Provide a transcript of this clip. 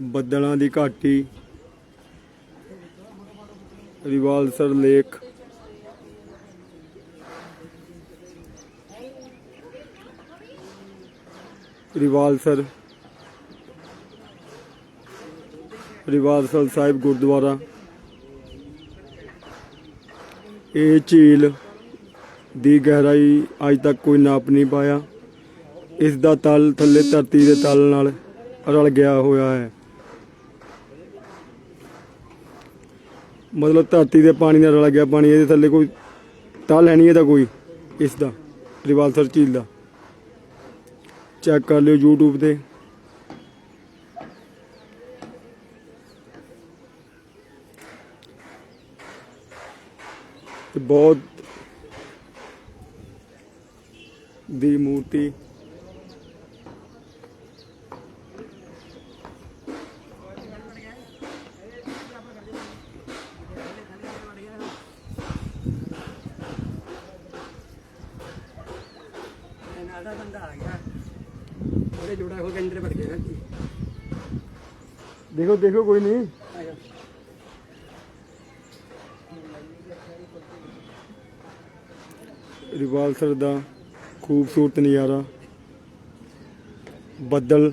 ਬੱਦਲਾਂ ਦੀ ਘਾਟੀ, ਰਿਵਾਲਸਰ ਲੇਕ। ਰਿਵਾਲਸਰ ਰਿਵਾਲਸਰ ਸਾਹਿਬ ਗੁਰਦੁਆਰਾ। ਇਹ ਝੀਲ ਦੀ ਗਹਿਰਾਈ ਅੱਜ ਤੱਕ ਕੋਈ ਨਾਪ ਨਹੀਂ ਪਾਇਆ। ਇਸ ਦਾ ਤਲ ਥੱਲੇ ਧਰਤੀ ਦੇ ਤਲ ਨਾਲ ਰਲ ਗਿਆ ਹੋਇਆ ਹੈ। ਮਤਲਬ ਧਰਤੀ ਦੇ ਪਾਣੀ ਨਾਲ ਰਲ ਗਿਆ ਪਾਣੀ, ਇਹਦੇ ਥੱਲੇ ਕੋਈ ਤਲ ਹੈ ਨਹੀਂ ਇਹਦਾ ਕੋਈ, ਇਸ ਦਾ, ਰਿਵਾਲਸਰ ਝੀਲ ਦਾ। ਚੈੱਕ ਕਰ ਲਿਓ YouTube ਤੇ। ਤੇ ਬਹੁਤ ਦੀ ਮੂਰਤੀ ਨਾਲਾ ਬੰਦਾ ਆ ਗਿਆ। ਉਹਦੇ ਜੋੜਾ ਹੋ ਕੇ ਅੰਦਰ ਵੜ ਗਿਆ ਜੀ ਦੇਖੋ ਦੇਖੋ ਕੋਈ ਨਹੀਂ। ਰਿਵਾਲਸਰ ਦਾ ਖੂਬਸੂਰਤ ਨਜ਼ਾਰਾ। ਬੱਦਲ।